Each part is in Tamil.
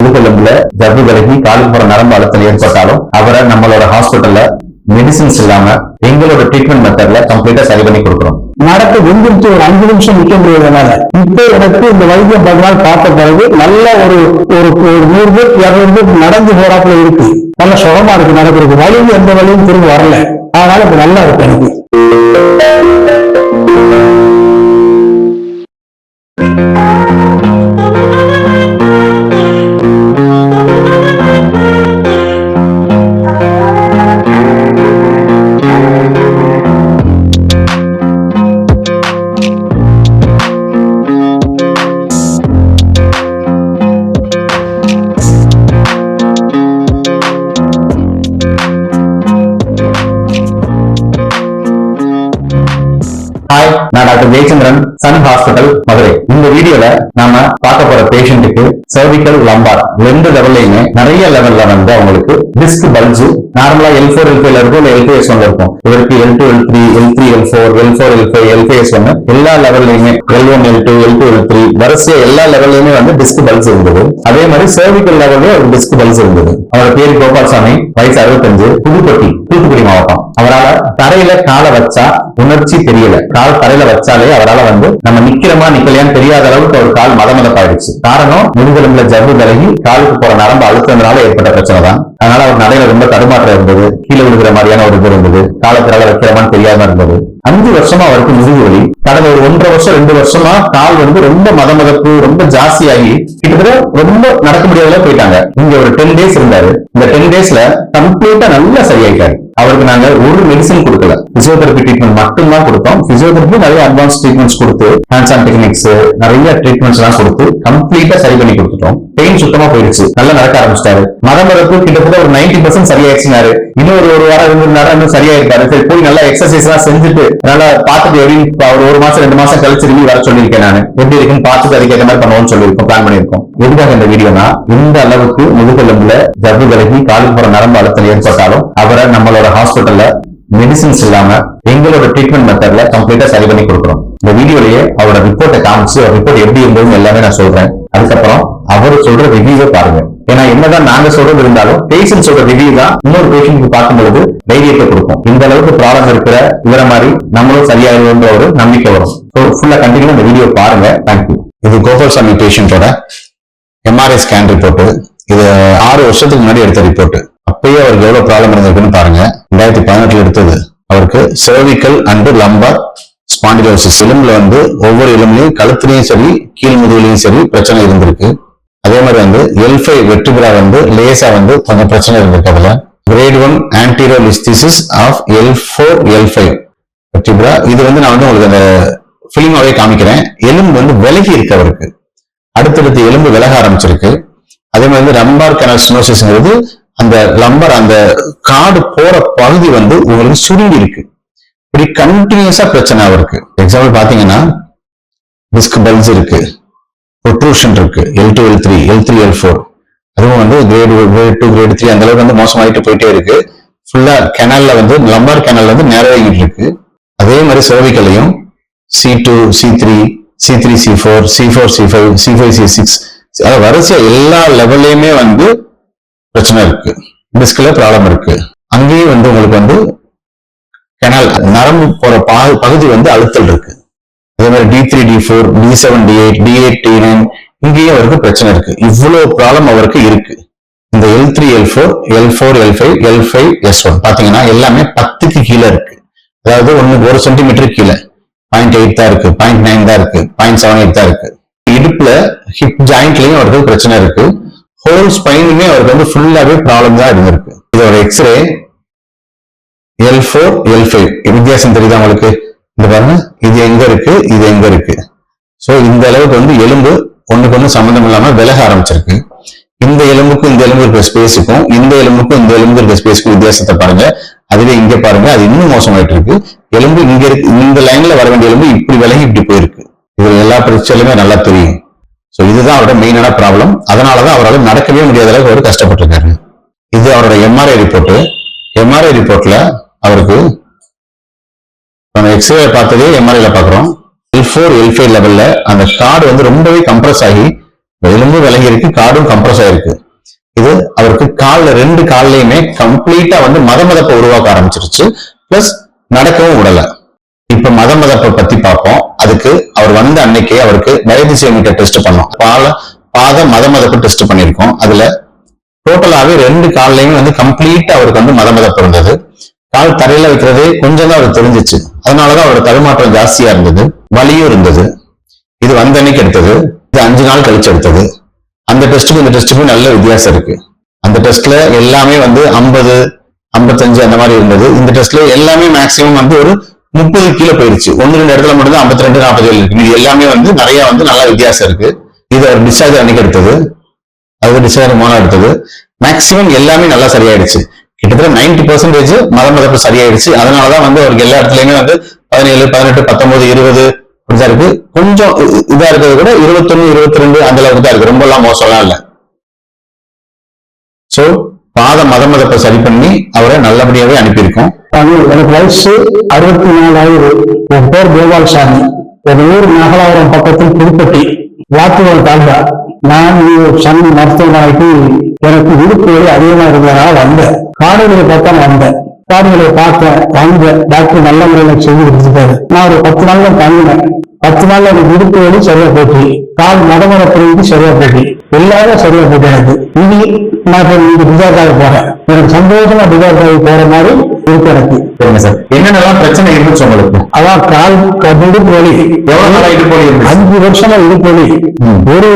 முதுகெலும்புல ஜவ்வு விலகி காலுக்கு நரம்பு அழுத்தம் ஏற்பட்டாலும் அவரை நம்மளோட ஹாஸ்பிட்டல்ல மெடிசின்ஸ் இல்லாம எங்களோட ட்ரீட்மெண்ட் மெத்தட்ல கம்ப்ளீட்டா சரி பண்ணி கொடுக்குறோம். நடக்க எந்திரிச்சு ஒரு அஞ்சு நிமிஷம் நிக்க முடியாதனால இப்போ எனக்கு இந்த வைத்தியம் பதினாள் பார்த்த பிறகு நல்ல ஒரு ஒரு நூறு பேர் இருநூறு பேர் நடந்து போறாப்புல இருக்கு. நல்ல சுகமா இருக்கு நடக்கிறது வலியும் எந்த வழியும் திரும்ப வரல. அதனால இப்ப நல்லா இருக்கு எனக்கு. Jayachandran Sun Hospital Madurai. இந்த வீடியோல நாம பார்க்க போற பேஷண்ட்டுக்கு சர்விக்கல் லம்பார் ரெண்டு லெவல்லையுமே நிறைய லெவல்ல வந்து அவங்களுக்கு டிஸ்க் பல்ஜு நார்மலா எல் ஃபோர் எல் ஃபைவ்ல இருக்கும் இல்ல எல் எஸ் ஒன்ல இருக்கும். இவருக்கு L two L three L three L four L four L five L S எல்லா லெவல்லையுமே L one L two L two L three வரிசையா எல்லா லெவல்லையுமே வந்து டிஸ்க் பல்ஸ் இருந்தது. அதே மாதிரி சர்விக்கல் லெவல்லே ஒரு டிஸ்க் பல்ஸ் இருந்தது. அவரோட பேர் கோபால்சாமி வயசு அறுபத்தஞ்சு புதுப்பட்டி தூத்துக்குடி மாவட்டம். அவரால் தரையில காலை வச்சா உணர்ச்சி தெரியல. கால் தரையில வச்சாலே அவரால் வந்து நம்ம நிக்கிறோமா நிக்கலையான்னு தெரியாது அளவுக்கு அவர் கால் மதமதப்பாயிடுச்சு. காரணம் முதுகெலும்புல ஜவ்வு விலகி காலுக்கு போற நரம்பு அழுத்தத்தினால ஏற்பட்ட பிரச்சனை தான். அதனால அவர் நடையில ரொம்ப தடுமாற்றம் இருந்தது. கீழே விழுகிற மாதிரியான ஒரு இது இருந்தது. காலத்தினால வைக்கிறமான்னு தெரியாம இருந்தது. அஞ்சு வருஷமா அவருக்கு முதுகு வலி. கடந்த ஒரு ஒன்றரை வருஷம் ரெண்டு வருஷமா கால் வந்து ரொம்ப மதமதப்பு ரொம்ப ஜாஸ்தியாகி கிட்டத்தட்ட ரொம்ப நடக்க முடியாதல போயிட்டாங்க. இங்க ஒரு டென் டேஸ் இருந்தாரு. இந்த டென் டேஸ்ல கம்ப்ளீட்டா நல்லா சரியாயிட்டாரு. அவருக்கு நாங்க ஒரு மெடிசன் கொடுக்கல. பிசியோதெரபி ட்ரீட்மெண்ட் மட்டும் தான் கொடுத்தோம். பிசியோதெரபி நிறைய அட்வான்ஸ் ட்ரீட்மெண்ட்ஸ் கொடுத்து ஹேண்ட்ஸ் ஆன் டெக்னிக்ஸ் நிறைய ட்ரீட்மெண்ட்ஸ் எல்லாம் கொடுத்து கம்ப்ளீட்டா சரி பண்ணி கொடுத்துட்டோம். பெயின் சுத்தமா போயிடுச்சு. நல்லா நடக்க ஆரம்பிச்சிட்டாரு. மதமரப்பு கிட்டத்தட்ட ஒரு நைன்டி பர்சன்ட் சரியாயிடுச்சுனாரு இன்னும் ஒரு ஒரு வாரம் இருந்திருந்தாரு இன்னும் சரியாயிருக்காரு சரி போய் நல்லா எக்ஸசைஸ் எல்லாம் செஞ்சுட்டு நல்லா பார்த்துட்டு எப்படி ஒரு ஒரு மாசம் ரெண்டு மாசம் கழிச்சு ரிவ்யூ வர சொல்லியிருக்கேன் நான். எப்படி இருக்குன்னு பார்த்துட்டு அதுக்கேற்ற மாதிரி பண்ணுவோம்னு சொல்லியிருக்கோம் பிளான் பண்ணியிருக்கோம். எதுக்காக இந்த வீடியோனா இந்த அளவுக்கு முதுகெலும்புல ஜவ்வு விலகி காலுக்கு போற நரம்பு அழுத்தம் ஏற்பட்டாலும் அவரை நம்மளோட ஹாஸ்பிட்டல்ல மெடிசின்ஸ் இல்லாம எங்களோட ட்ரீட்மெண்ட் மெத்தட்ல கம்ப்ளீட்டா சரி பண்ணி கொடுக்குறோம் இந்த வீடியோலயே அவரோட ரிப்போர்ட்டை காமிச்சு அவர் ரிப்போர்ட் எப்படி இருந்ததுன்னு எல்லாமே நான் சொல்றேன். அதுக்கப்புறம் அவர் சொல்ற ரிவ்யூவை பாருங்க. ஏன்னா என்னதான் நாங்க சொல்றது இருந்தாலும் பேஷண்ட் சொல்ற ரிவ்யூ தான் இன்னொரு பேஷண்ட்க்கு பார்க்கும்பொழுது தைரியத்தை கொடுக்கும். இந்த அளவுக்கு ப்ராப்ளம் இருக்கிற இவர மாதிரி நம்மளும் சரியாயிருன்ற ஒரு நம்பிக்கை வரும். ஸோ ஃபுல்லா கண்டினியூ இந்த வீடியோ பாருங்க. தேங்க்யூ இது கோபால்சாமி பேஷண்டோட எம்ஆர்ஐ ஸ்கேன் ரிப்போர்ட் இது ஆறு வருஷத்துக்கு முன்னாடி எடுத்த ரிப்போர்ட் அப்பயே அவருக்கு எவ்வளவு ப்ராப்ளம் இருந்திருக்குன்னு பாருங்க. ரெண்டாயிரத்தி பதினெட்டுல எடுத்தது. அவருக்கு cervical அண்டு லம்பார் ஸ்பாண்டிலோசிஸ் எலும்புல வந்து ஒவ்வொரு எலும்புலையும் கழுத்துலையும் சரி கீழ் முதுகுலையும் சரி பிரச்சனை இருந்திருக்கு. அதே மாதிரி வந்து எல்ஃபை ஃபைவ் வந்து லேசா வந்து கொஞ்சம் பிரச்சனை இருந்திருக்கு அதுல. Grade one anterolisthesis of L four L five vertebra இது வந்து நான் வந்து உங்களுக்கு அந்த ஃபிலிமாவே காமிக்கிறேன். எலும்பு வந்து விலகி இருக்கு அவருக்கு. அடுத்தடுத்து எலும்பு விலக ஆரம்பிச்சிருக்கு. வந்து ரம்பார் கனல் ஸ்னோசிஸ்ங்கிறது அந்த லம்பர் அந்த காடு போற பகுதி வந்து உங்களுக்கு சுருங்கி இருக்கு. இப்படி கண்டினியூஸா பிரச்சனை இருக்கு. எக்ஸாம்பிள் பாத்தீங்கன்னா டிஸ்க் பல்ஸ் இருக்கு ப்ரொட்ரூஷன் இருக்கு L two L three L three L four அதுவும் வந்து grade grade two grade three அந்த அளவுக்கு வந்து மோசமாயிட்டு போயிட்டே இருக்கு. ஃபுல்லா கெனல்ல வந்து லம்பார் கெனல் வந்து நிறைவேறிட்டு இருக்கு. அதே மாதிரி சோவிக்கலையும் C two C three C three C four C four C five C five C six அதாவது வரிசை எல்லா லெவல்லையுமே வந்து பிரச்சனை இருக்கு. டிஸ்க்ல ப்ராப்ளம் இருக்கு. அங்கேயும் வந்து உங்களுக்கு வந்து கெனல் நரம்பு போற பா- பகுதி வந்து அழுத்தல் இருக்கு. அதே மாதிரி T three T four T seven T eight T eight T nine இங்கேயும் அவருக்கு பிரச்சனை இருக்கு. இவ்வளவு ப்ராப்ளம் அவருக்கு இருக்கு. இந்த L three L four L four L five L five S one பாத்தீங்கன்னா எல்லாமே பத்துக்கு கீழே இருக்கு. அதாவது ஒண்ணு ஒரு சென்டிமீட்டர் கீழே. பாயிண்ட் எயிட் தான் இருக்கு பாயிண்ட் நைன் தான் இருக்கு பாயிண்ட் செவன் எயிட் தான் இருக்கு. இடுப்புல ஹிப் ஜாயிண்ட்லயும் அவருக்கு பிரச்சனை இருக்கு. ஹோல் ஸ்பைனுமே அவருக்கு வந்து ஃபுல்லாவே ப்ராப்ளம் தான் இருந்திருக்கு. இதோட x-ray L four L five வித்தியாசம் தெரியுதா உங்களுக்கு? இந்த பாருங்க. இது எங்க இருக்கு? இது எங்க இருக்கு? ஸோ இந்த அளவுக்கு வந்து எலும்பு ஒண்ணுக்கு ஒண்ணு சம்மந்தம் இல்லாம விலக ஆரம்பிச்சிருக்கு. இந்த எலும்புக்கும் இந்த எலும்பு இருக்கிற ஸ்பேஸுக்கும் இந்த எலும்புக்கும் இந்த எலும்பு இருக்கிற ஸ்பேஸுக்கும் வித்தியாசத்தை பாருங்க. அதுவே இங்க பாருங்க. அது இன்னும் மோசமாயிட்டு இருக்கு. எலும்பு இங்க இருக்கு. இந்த லைன்ல வர வேண்டிய எலும்பு இப்படி விலகி இப்படி போயிருக்கு. இது எல்லா பிரச்சனையுமே நல்லா தெரியும். ஸோ இதுதான் அவரோட மெயினான ப்ராப்ளம் அதனாலதான் அவரால் நடக்கவே முடியாத அளவுக்கு அவர் கஷ்டப்பட்டிருக்காரு. இது அவரோட எம்ஆர்ஐ ரிப்போர்ட் எம்ஆர்ஐ ரிப்போர்ட்ல அவருக்கு நம்ம எக்ஸ்ரே பார்த்ததே எம்ஆர்ஐல பாக்குறோம் எல் ஃபோர் எல் ஃபைவ் லெவல்ல அந்த கார்டு வந்து ரொம்பவே கம்ப்ரஸ் ஆகி எலும்பு விலகி இருக்கு கார்டும் கம்ப்ரஸ் ஆயிருக்கு. இது அவருக்கு காலில் ரெண்டு கால்லையுமே கம்ப்ளீட்டா வந்து மத மதப்பை உருவாக்க ஆரம்பிச்சிருச்சு. பிளஸ் நடக்கவும் விடல. இப்ப மதமதப்பை பத்தி பார்ப்போம். அவருக்கு அவர் வந்த அன்னைக்கே அவருக்கு டயபிசியோமீட்டர் டெஸ்ட் பண்ணோம். பால பாத மத மதப்பு டெஸ்ட் பண்ணியிருக்கோம். அதுல டோட்டலாவே ரெண்டு கால்லையும் வந்து கம்ப்ளீட் அவருக்கு வந்து மத மதப்பு இருந்தது. கால் தரையில வைக்கிறதே கொஞ்சம் தான் அவருக்கு தெரிஞ்சிச்சு. அதனாலதான் அவரோட தடுமாற்றம் ஜாஸ்தியா இருந்தது. வலியும் இருந்தது. இது வந்த அன்னைக்கு எடுத்தது. இது அஞ்சு நாள் கழிச்சு எடுத்தது. அந்த டெஸ்ட்டுக்கும் இந்த டெஸ்ட்டுக்கும் நல்ல வித்தியாசம் இருக்கு. அந்த டெஸ்ட்ல எல்லாமே வந்து ஐம்பது ஐம்பத்தஞ்சு அந்த மாதிரி இருந்தது. இந்த டெஸ்ட்ல எல்லாமே மேக்சிமம் வந்து ஒரு முப்பது கீழே போயிருச்சு. ஒன்று ரெண்டு இடத்துல மட்டும் தான் ஐம்பத்தி ரெண்டு நாற்பது ஏழு இருக்கு. இது எல்லாமே வந்து நிறைய வந்து நல்லா வித்தியாசம் இருக்கு. இது அவர் டிஸ்சார்ஜ் அன்னைக்கு எடுத்தது. அது டிஸ்சார்ஜ் மூலம் எடுத்தது. மேக்ஸிமம் எல்லாமே நல்லா சரியாயிடுச்சு. கிட்டத்தட்ட நைன்டி பர்சன்டேஜ் மத மதப்பு சரியாயிடுச்சு. அதனாலதான் வந்து அவருக்கு எல்லா இடத்துலயுமே வந்து பதினேழு பதினெட்டு பத்தொன்பது இருபது இப்படிதான் இருக்கு. கொஞ்சம் இதா இருக்கிறது கூட இருபத்தொன்னு இருபத்தி ரெண்டு அந்த அளவுக்கு தான் இருக்கு. ரொம்ப எல்லாம் மோசம்லாம் இல்லை. சோ பாத மத மதப்பை சரி பண்ணி அவரை நல்லபடியாவே அனுப்பியிருக்கோம். எனக்கு வயசு அறுபத்தி நாலாயிரம். என் பேர் கோபால்சாமி. என் ஊர் நாகலாபுரம் பக்கத்தில் புதுப்பட்டி வாக்குகள் தாழ்ந்தா நான் சன் மருத்துவமனைக்கு எனக்கு விடுப்பு அதிகமா இருந்ததுனால வந்தேன். காடுகளை பார்த்தா வந்தேன். காடுகளை பார்த்தேன் வந்தேன் டாக்டர் நல்ல முறையில செஞ்சு கொடுத்துட்டாரு. நான் ஒரு பத்து நாள் தான் தங்கினேன். பத்து நாள் எனக்கு விடுப்பு வலி சரியா போச்சு. கால் மடமடப்பிரிவுக்கு சரியா போச்சு. எல்லாரும் சரியா எனக்கு. இனி நான் இங்க டிசார்ஜ் போறேன். எனக்கு சந்தோஷமா ஆகி போற மாதிரி இருக்கு எனக்கு. என்னென்னலாம் பிரச்சனை இருந்துச்சு உங்களுக்கு? அதான் கால் இடுப்பு வலி. எவ்வளவு நாளா இடுப்பு வலி? அஞ்சு வருஷமா இடுப்பு வலி. ஒரு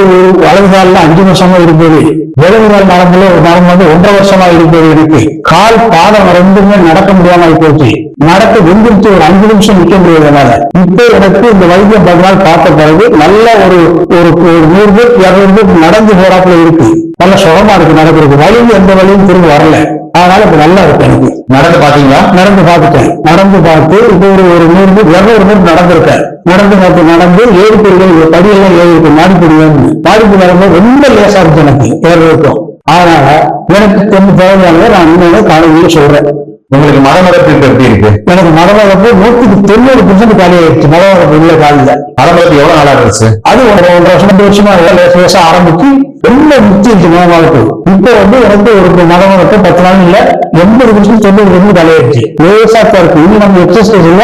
வலது காலில் அஞ்சு வருஷமா இடுப்பு வலி. இடது கால் நரம்புல ஒரு நரம்பு வந்து ஒன்றரை வருஷமா இடுப்பு வலி இருக்கு. கால் பாதம் ரெண்டுமே நடக்க முடியாம ஆகி போச்சு. நடக்க வெந்திருச்சு ஒரு அஞ்சு நிமிஷம் நிக்க முடியாதனால இப்போ எனக்கு இந்த வைத்தியம் பத்து நாள் பார்த்த பிறகு நல்ல ஒரு ஒரு நூறு பேர் இருநூறு பேர் நடந்து போறாப்புல இருக்கு. நல்ல சுகமா இருக்கு நடக்கிறது வலியும் எந்த வலியும் திரும்ப வரல. அதனால இப்ப நல்லா இருக்கு எனக்கு. நடந்து பாத்தீங்களா நடந்து பார்த்துட்டேன். நடந்து பார்த்து இப்போ ஒரு ஒரு நூறு மீட்டர் இருநூறு மீட்டர் நடந்திருக்கேன் நடந்து பார்த்து நடந்து ஏழு பேர்கள் படியெல்லாம் ஏழு இருக்கு மாடிப்படி வேணும் மாடிப்படி வரும்போது ரொம்ப லேசா இருக்கு எனக்கு. ஏறுவதற்கும் அதனால எனக்கு கொஞ்சம் தேவையானதை நான் இன்னொன்று காலையில சொல்றேன். உங்களுக்கு மரமரப்பு எப்படி இருக்கு? எனக்கு மரவளப்பு நூற்றுக்கு தொண்ணூறு பர்சன்ட் காலி ஆயிடுச்சு. மரவளப்பு உள்ள காலில் மரமரப்பு எவ்வளவு நாளா இருந்துச்சு? அது ஒரு ஒன்றரை வருஷம் ரெண்டு வருஷமா லேச லேசா ஆரம்பிச்சு ரொம்ப முக்கியம் மனமாவுக்கு இப்போ வந்து எனக்கு ஒரு மனமாவுக்கு பத்து நாள் இல்ல எண்பது நிமிஷம் தொண்ணூறு நிமிஷம் தலையாயிடுச்சு லேசா தான் இருக்கு. இனி நம்ம எக்ஸசைஸ் இல்ல.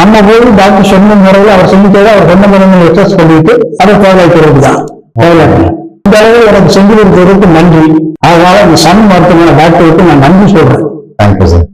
நம்ம போய் டாக்டர் சொன்ன முறையில் அவர் சொல்லிட்டே அவர் சொன்ன முறையில் எக்ஸசைஸ் பண்ணிட்டு அதை தேவையாக்கிறது தான். தேவையாக்கு இந்த அளவு எனக்கு செஞ்சு கொடுத்ததற்கு நன்றி. அதனால இந்த சன் மருத்துவமனை டாக்டருக்கு நான் நன்றி சொல்றேன். Thank you sir